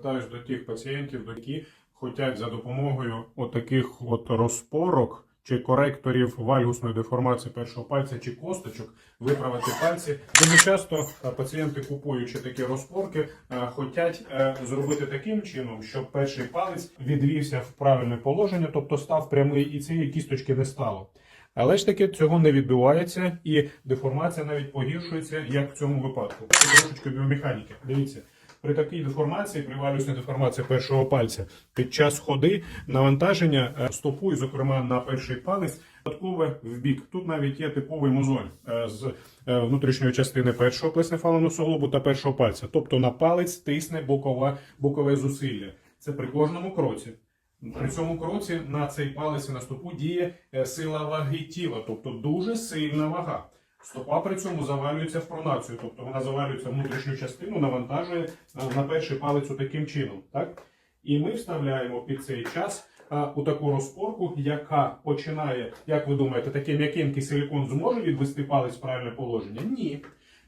звертаюся до тих пацієнтів, які хочуть за допомогою отаких от розпорок чи коректорів вальгусної деформації першого пальця чи косточок виправити пальці. Дуже часто е, пацієнти, купуючи такі розпорки, хочуть зробити таким чином, щоб перший палець відвівся в правильне положення, тобто став прямий, і цієї кісточки не стало. Але ж таки цього не відбувається, і деформація навіть погіршується, як в цьому випадку. Трошечки біомеханіки. Дивіться, при такій деформації, при валюсній деформації першого пальця, під час ходи навантаження е, стопу, і, зокрема на перший палець, додаткове в бік. Тут навіть є типовий мозоль е, з е, внутрішньої частини першого плеснефаланого суглобу та першого пальця. Тобто на палець тисне бокове, бокове зусилля. Це при кожному кроці. При цьому кроці на цей палець і на стопу діє сила ваги тіла, тобто дуже сильна вага. Стопа при цьому завалюється в пронацію, тобто вона завалюється внутрішню частину, навантажує е, на перший палець таким чином. Так? І ми вставляємо під цей час е, у таку розпорку, яка починає, як ви думаєте, такий м'якенький силікон зможе відвести палець в правильне положення? Ні.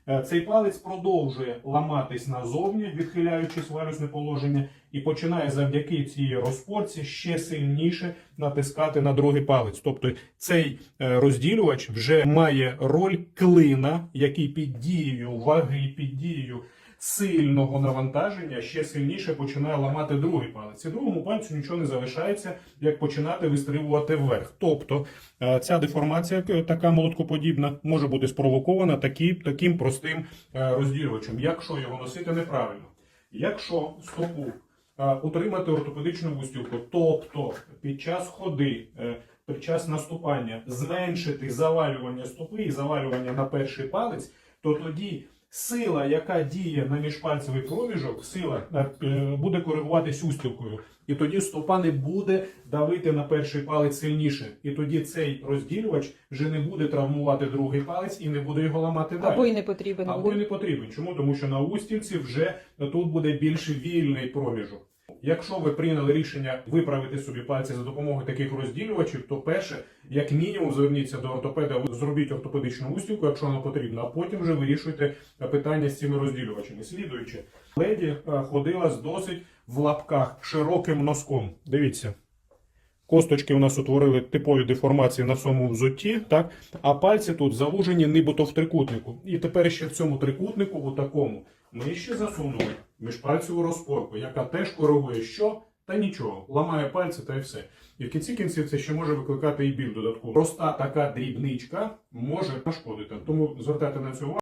Е, Цей палець продовжує ламатись назовні, відхиляючись в валюсне положення, і починає завдяки цій розпорці ще сильніше натискати на другий палець. Тобто цей е, розділювач вже має роль клина, який під дією ваги, під дією сильного навантаження ще сильніше починає ламати другий палець. І другому пальцю нічого не залишається, як починати вистрибувати вверх. Тобто е, ця деформація, е, така молоткоподібна, може бути спровокована такі, таким простим е, розділювачем, якщо його носити неправильно. Якщо стопу утримати ортопедичну вустілку, тобто під час ходи, під час наступання зменшити завалювання стопи і завалювання на перший палець, то тоді сила, яка діє на міжпальцевий проміжок, сила е, буде коригуватись устілкою. І тоді стопа не буде давити на перший палець сильніше. І тоді цей розділювач вже не буде травмувати другий палець і не буде його ламати далі. Або й не потрібен. Або й не потрібен. Чому? Тому що на устілці вже тут буде більш вільний проміжок. Якщо ви прийняли рішення виправити собі пальці за допомогою таких розділювачів, то перше, як мінімум, зверніться до ортопеда, зробіть ортопедичну устілку, якщо воно потрібно, а потім вже вирішуйте питання з цими розділювачами. Слідуючи, леді е, ходила з досить в лапках широким носком. Дивіться. Косточки у нас утворили типові деформації на всьому взутті, так? а пальці тут завужені нібито в трикутнику. І тепер ще в цьому трикутнику, у такому, ми ще засунули міжпальцеву розпорку, яка теж коригує що? Та нічого, ламає пальці та й все. І в кінці кінців це ще може викликати і біль додатково. Проста така дрібничка може нашкодити. Тому звертайте на це увагу.